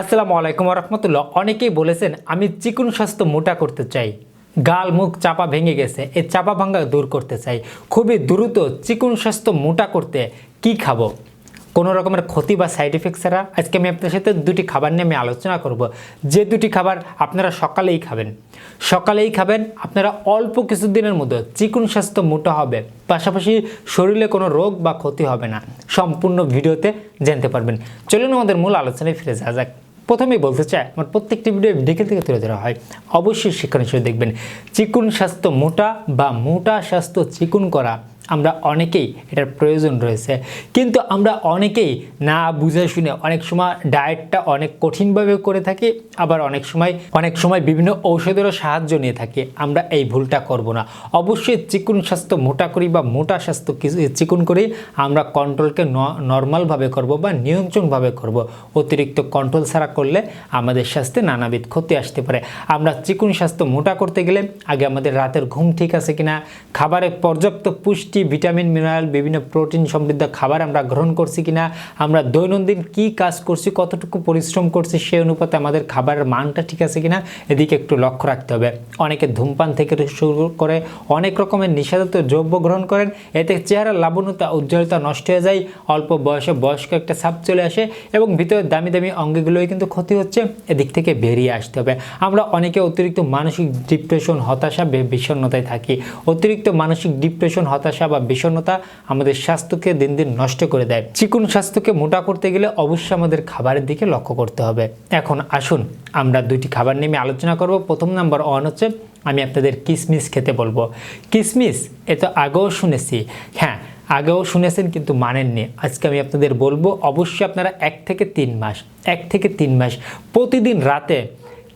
আসসালামু আলাইকুম রহমতুল্লাহ অনেকেই বলেছেন, আমি চিকুন স্বাস্থ্য মোটা করতে চাই। গাল, মুখ চাপা ভেঙে গেছে এই চাপা ভাঙ্গা দূর করতে চাই। খুবই দ্রুত চিকুন স্বাস্থ্য মোটা করতে কি খাব? কোনো রকমের ক্ষতি বা সাইড এফেক্ট ছাড়া আজকে আমি আপনার সাথে দুটি খাবার নিয়ে আমি আলোচনা করব। যে দুটি খাবার আপনারা সকালেই খাবেন। সকালেই খাবেন, আপনারা অল্প কিছুদিনের মধ্যে চিকুন স্বাস্থ্য মোটা হবে। পাশাপাশি শরীরে কোনো রোগ বা ক্ষতি হবে না। সম্পূর্ণ ভিডিওতে জানতে পারবেন। চলুন আমাদের মূল আলোচনায় ফিরে যাওয়া যাক। প্রথমেই বলতে চাই, আমার প্রত্যেকটি ভিডিও দেখে থেকে তুলে ধরা হয়। অবশ্যই হিসেবে দেখবেন। চিকুন স্বাস্থ্য মোটা বা মোটা স্বাস্থ্য চিকুন করা আমরা অনেকেই এটার প্রয়োজন রয়েছে। কিন্তু আমরা অনেকেই না বুঝে শুনে অনেক সময় ডায়েটটা অনেক কঠিনভাবে করে থাকি, আবার অনেক সময় অনেক সময় বিভিন্ন ঔষধেরও সাহায্য নিয়ে থাকি। আমরা এই ভুলটা করব না। অবশ্যই চিকুন স্বাস্থ্য মোটা করি বা মোটা স্বাস্থ্য কিছু চিকুন করি, আমরা কন্ট্রোলকে নর্মালভাবে করব বা নিয়ন্ত্রণভাবে করব। অতিরিক্ত কন্ট্রোল ছাড়া করলে আমাদের স্বাস্থ্যে নানাবিধ ক্ষতি আসতে পারে। আমরা চিকুন স্বাস্থ্য মোটা করতে গেলে আগে আমাদের রাতের ঘুম ঠিক আছে কিনা, খাবারে পর্যাপ্ত পুষ্টি ভিটামিন, মিনারেল, বিভিন্ন প্রোটিন সমৃদ্ধ খাবার আমরা গ্রহণ করছি কিনা, আমরা দৈনন্দিন কি কাজ করছি, কতটুকু পরিশ্রম করছি সেই অনুপাতে আমাদের খাবারের মানটা ঠিক আছে কিনা, এদিকে একটু লক্ষ্য রাখতে হবে। অনেকে ধূমপান থেকে শুরু করে অনেক রকমের নিষেধাত্মক দ্রব্য গ্রহণ করেন, এতে চেহারা লাবণ্যতা উজ্জ্বলতা নষ্ট হয়ে যায়, অল্প বয়সে বয়স্ক একটা ছাপ চলে আসে এবং ভিতরে দামি দামি অঙ্গগুলোই কিন্তু ক্ষতি হচ্ছে, এদিক থেকে বেরিয়ে আসতে হবে। আমরা অনেকে অতিরিক্ত মানসিক ডিপ্রেশন, হতাশা বিষণ্ণতায় থাকি। অতিরিক্ত মানসিক ডিপ্রেশন, হতাশা বা বিষণ্ণতা আমাদের স্বাস্থ্যকে দিন দিন নষ্ট করে দেয়। চিকুন স্বাস্থ্যকে মোটা করতে গেলে অবশ্যই আমাদের খাবারের দিকে লক্ষ্য করতে হবে। এখন আসুন, আমরা দুইটি খাবার নিয়ে আলোচনা করব। প্রথম নাম্বার ওয়ান হচ্ছে, আমি আপনাদের কিসমিস খেতে বলব। কিসমিস, এ তো আগেও শুনেছি। হ্যাঁ আগেও শুনেছেন কিন্তু মানেননি। আজকে আমি আপনাদের বলব, অবশ্যই আপনারা এক থেকে তিন মাস, এক থেকে তিন মাস, প্রতিদিন রাতে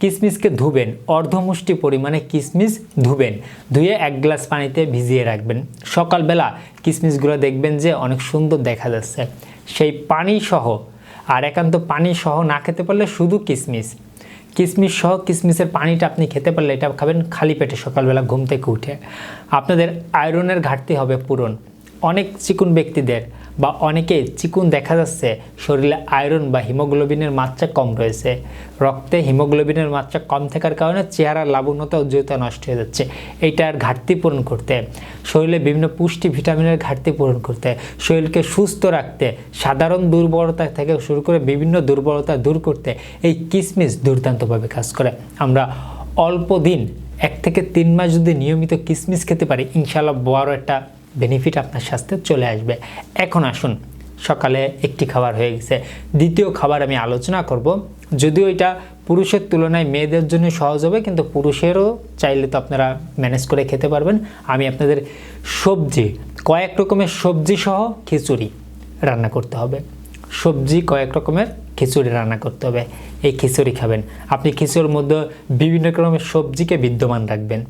কিসমিসকে ধুবেন, অর্ধমুষ্টি পরিমাণে কিসমিস ধুবেন, ধুয়ে এক গ্লাস পানিতে ভিজিয়ে রাখবেন। সকালবেলা কিসমিসগুলো দেখবেন যে অনেক সুন্দর দেখা যাচ্ছে। সেই পানি সহ আর একান্ত পানি সহ না খেতে পারলে শুধু কিসমিস। কিসমিস সহ কিসমিসের পানিটা আপনি খেতে পারলে এটা খাবেন খালি পেটে সকালবেলা ঘুম থেকে উঠে। আপনাদের আয়রনের ঘাটতি হবে পূরণ। অনেক চিকুন ব্যক্তিদের বা অনেকে চিকুন দেখা যাচ্ছে, শরীরে আয়রন বা হিমোগ্লোবিনের মাত্রা কম রয়েছে। রক্তে হিমোগ্লোবিনের মাত্রা কম থাকার কারণে চেহারার লাবণ্যতা উজ্জ্বলতা নষ্ট হয়ে যাচ্ছে। এইটার ঘাটতি পূরণ করতে। শরীরে বিভিন্ন পুষ্টি ভিটামিনের ঘাটতি পূরণ করতে। শরীরকে সুস্থ রাখতে, সাধারণ দুর্বলতা থেকে শুরু করে বিভিন্ন দুর্বলতা দূর করতে এই কিসমিস দুর্দান্তভাবে কাজ করে। আমরা অল্প দিন, এক থেকে তিন মাস যদি নিয়মিত কিসমিস খেতে পারি ইনশাল্লাহ বড় একটা বেনিফিট আপনার স্বাস্থ্যে চলে আসবে। এখন আসুন, সকালে একটি খাবার হয়ে গেছে। দ্বিতীয় খাবার আমি আলোচনা করব। যদিও এটা পুরুষের তুলনায় মেয়েদের জন্য সহজ হবে, কিন্তু পুরুষেরও চাইলে তো আপনারা ম্যানেজ করে খেতে পারবেন। আমি আপনাদের সবজি, কয়েক রকমের সবজি সহ খিচুড়ি রান্না করতে হবে। সবজি, কয়েক রকমের খিচুড়ি রান্না করতে হবে। এই খিচুড়ি খাবেন। আপনি খিচুড়ির মধ্যে বিভিন্ন রকমের সবজিকে বিদ্যমান রাখবেন।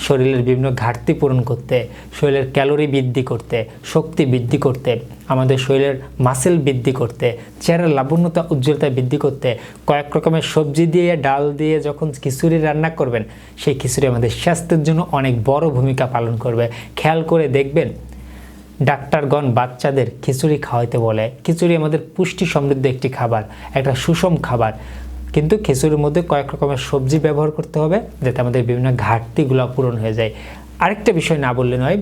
শরীরের বিভিন্ন ঘাটতি পূরণ করতে, শরীরের ক্যালোরি বৃদ্ধি করতে, শক্তি বৃদ্ধি করতে, আমাদের শরীরের মাসেল বৃদ্ধি করতে, চেহারার লাবণ্যতা, উজ্জ্বলতা বৃদ্ধি করতে, কয়েক রকমের সবজি দিয়ে, ডাল দিয়ে যখন খিচুড়ি রান্না করবেন, সেই খিচুড়ি আমাদের স্বাস্থ্যের জন্য অনেক বড় ভূমিকা পালন করবে। খেয়াল করে দেখবেন, ডাক্তারগণ বাচ্চাদের খিচুড়ি খাওয়াইতে বলে, খিচুড়ি আমাদের পুষ্টি সমৃদ্ধ একটি খাবার, একটা সুষম খাবার। কিন্তু খিচুড়ির মধ্যে কয়েক রকমের সবজি ব্যবহার করতে হবে, যাতে আমাদের বিভিন্ন ঘাটতিগুলো পূরণ হয়ে যায়। আরেকটা বিষয় না বললে নয়,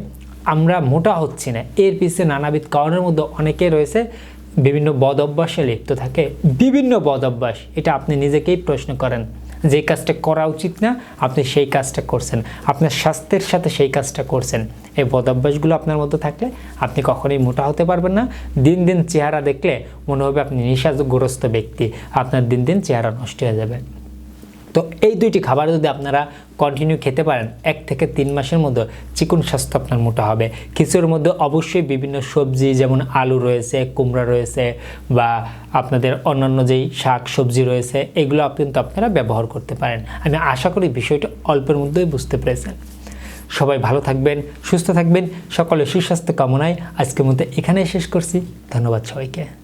আমরা মোটা হচ্ছি না। এর পিছনে নানাবিধ কারণের মধ্যে অনেকে রয়েছে, বিভিন্ন বদ অভ্যাসে লিপ্ত থাকে। বিভিন্ন বদ অভ্যাস, এটা আপনি নিজেকেই প্রশ্ন করেন। যে কাজটা করা উচিত না, আপনি সেই কাজটা করছেন। আপনার স্বাস্থ্যের সাথে সেই কাজটা করছেন। এই বদাভ্যাসগুলো আপনার মধ্যে থাকলে আপনি কখনোই মোটা হতে পারবেন না। দিন দিন চেহারা দেখলে মনে হবে আপনি নিঃশ্বাসগ্রস্ত ব্যক্তি। আপনার দিন দিন চেহারা নষ্ট হয়ে যাবে। তো এই দুইটি খাবার যদি আপনারা কন্টিনিউ খেতে পারেন, এক থেকে তিন মাসের মধ্যে চিকুন স্বাস্থ্য আপনার মোটা হবে। খিচুড়ির মধ্যে অবশ্যই বিভিন্ন সবজি, যেমন আলু রয়েছে, কুমড়া রয়েছে, বা আপনাদের অন্যান্য যেই শাক সবজি রয়েছে, এগুলো কিন্তু আপনারা ব্যবহার করতে পারেন। আমি আশা করি বিষয়টা অল্পের মধ্যেই বুঝতে পেরেছেন। সবাই ভালো থাকবেন, সুস্থ থাকবেন সকলে সুস্বাস্থ্য কামনায় আজকের মধ্যে এখানেই শেষ করছি। ধন্যবাদ সবাইকে।